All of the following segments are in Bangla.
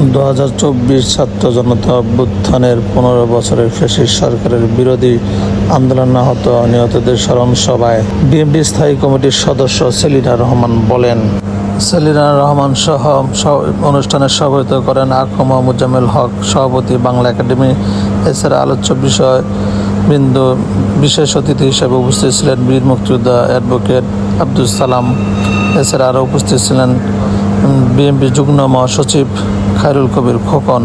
দু হাজার চব্বিশ ছাত্র জনতা অভ্যুত্থানের পনেরো বছরের ফেসিস সরকারের বিরোধী আন্দোলন আহত নিহতদের স্মরণ সভায় বিএনপি স্থায়ী কমিটির সদস্য সেলিনা রহমান বলেন। সেলিনা রহমান সহ অনুষ্ঠানে সভাপতিত্ব করেন আকমা মুজাম্মেল হক, সভাপতি বাংলা একাডেমি। এছাড়া আলোচ্য বিষয় বিন্দু, বিশেষ অতিথি হিসেবে উপস্থিত ছিলেন বীর মুক্তিযোদ্ধা অ্যাডভোকেট আব্দুল সালাম। এছাড়া আরও উপস্থিত ছিলেন বিএনপি যুগ্ম মহাসচিব খায়রুল কবির খোকন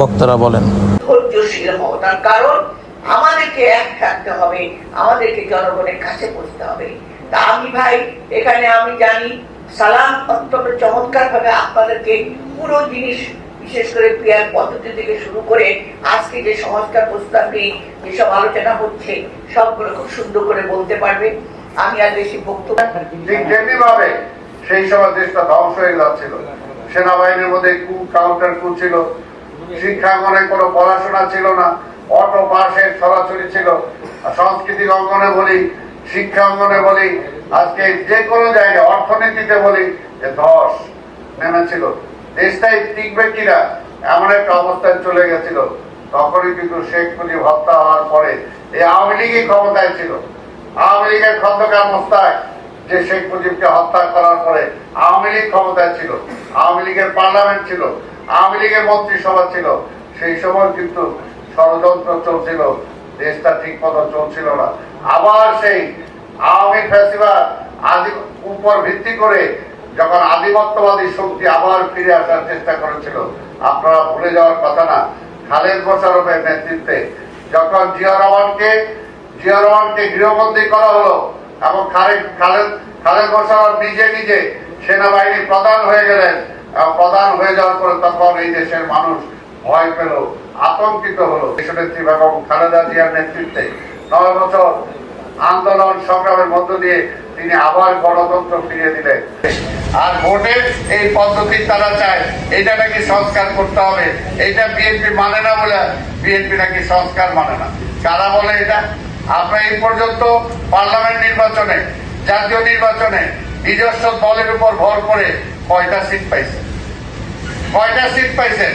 বক্তারা বলেন। ধৈর্যশীল হও তার কারণ আমাদেরকে এক থাকতে হবে আমাদেরকে জনগণের কাছে পৌঁছতে হবে। তা আমি ভাই এখানে আমি জানি সালাম অত্যন্ত চমৎকার ভাবে আপনাদেরকে পুরো জিনিস বিশেষ করে ক্রিয়ার পদ্ধতি থেকে শুরু করে আজকে যে সংস্কার প্রস্তাব নিয়ে যেসব আলোচনা হচ্ছে সবগুলো খুব সুন্দর করে বলতে পারবে। আমি আর বেশি বক্তব্য সেই সময় দেশটা ধ্বংস হয়ে যাচ্ছিল। সেনাবাহিনীর মধ্যে কু কাউন্টার কু ছিল। শিক্ষাঙ্গনে কোনো পড়াশোনা ছিল না। অটো পাশে ছড়াছড়ি ছিল। সাংস্কৃতিক অঙ্গনে বলি, শিক্ষা অঙ্গনে বলি, আজকে যে কোনো জায়গায়, অর্থনীতিতে বলি, যে ধস নেমেছিল। দেশটাই টিকবে কিনা, এমন একটা অবস্থায় চলে গেছিল। তখনই কিন্তু শেখ মুজিব হত্যা হওয়ার পরে এই আওয়ামী লীগই ক্ষমতায় ছিল। আওয়ামী লীগের খন্দকার মোস্তাক, যে শেখ মুজিবকে হত্যা করার পরে আওয়ামী লীগ ক্ষমতায় ছিল, আওয়ামী লীগের পার্লামেন্ট ছিল, আওয়ামী লীগের মন্ত্রিসভা ছিল, সেই সময় কিন্তু ষড়যন্ত্র চলছিল, দেশটা ঠিক মতো চলছিল না। আবার সেই আওয়ামী ফ্যাসিবাদ আদি উপর ভিত্তি করে যখন আধিপত্যবাদী শক্তি আবার ফিরে আসার চেষ্টা করেছিল, আপনারা ভুলে যাওয়ার কথা না, খালেদ মোশারফের নেতৃত্বে যখন জিয়া রহমানকে জিয়া রহমানকে গৃহবন্দী করা হলো, এবং খালেদ খালেদ খালেদ মোশারফ নিজে নিজে সেনাবাহিনী প্রধান হয়ে গেলেন। প্রধান হয়ে যাওয়ার পরে তখন এই দেশের মানুষ ভয় পেল, আতঙ্কিত হলো। দেশনেত্রী বেগম খালেদা জিয়ার নেতৃত্বে নয় বছর আন্দোলন সংগ্রামের মধ্য দিয়ে তিনি আবার গণতন্ত্র ফিরিয়ে দিলেন। আর ভোটের এই পদ্ধতি তারা চায় এটা নাকি সংস্কার করতে হবে এটা বিএনপি মানে না বলে বিএনপি নাকি সংস্কার মানে না। কারা বলে এটা? আমরা এই পর্যন্ত পার্লামেন্ট নির্বাচনে, জাতীয় নির্বাচনে নিজস্ব দলের উপর ভর করে কয়টা সিট পাইছে? কয়টা সিট পাইছেন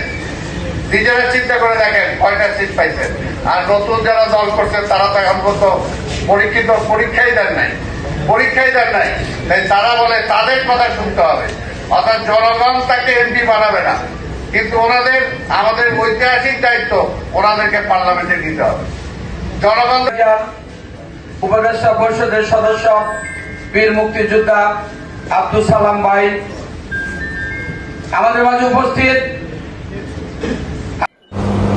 নিজেরা চিন্তা করে দেখেন, কয়টা সিট পাইছেন আর নতুন যারা দল করছেন তারা তো এখন পর্যন্ত পরীক্ষিত, পরীক্ষাই দেন নাই। পরীক্ষাই দেন নাই। তাই তারা বলে, তাদের কথা শুনতে হবে। অর্থাৎ জনগণ তাকে এমপি বানাবে না। কিন্তু ওনাদের, আমাদের ঐতিহাসিক দায়িত্ব, ওনাদেরকে পার্লামেন্টে দিতে হবে। জনগণ উপদেষ্টা পরিষদের সদস্য বীর মুক্তিযোদ্ধা আব্দুল সালাম ভাই। আমাদের মাঝে উপস্থিত।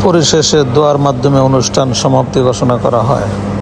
পরিশেষে দোয়ার মাধ্যমে অনুষ্ঠান সমাপ্তি ঘোষণা করা হয়।